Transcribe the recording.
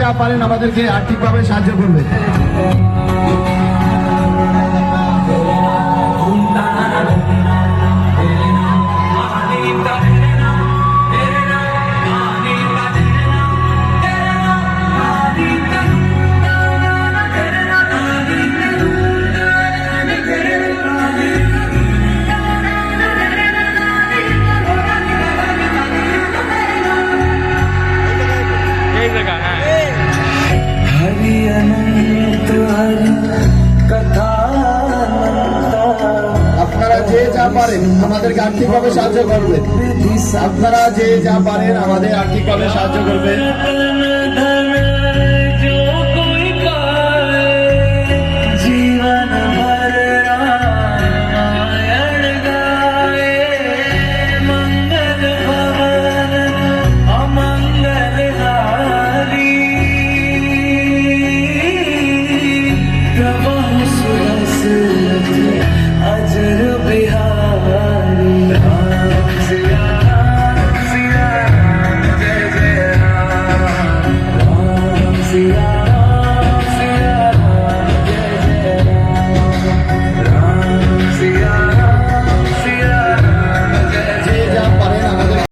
যা পারেন আমাদেরকে আর্থিকভাবে সাহায্য করবে। যা পারেন আমাদেরকে আর্থিকভাবে সাহায্য করবেন আপনারা যে যা পারেন আমাদের আর্থিকভাবে সাহায্য করবে। love.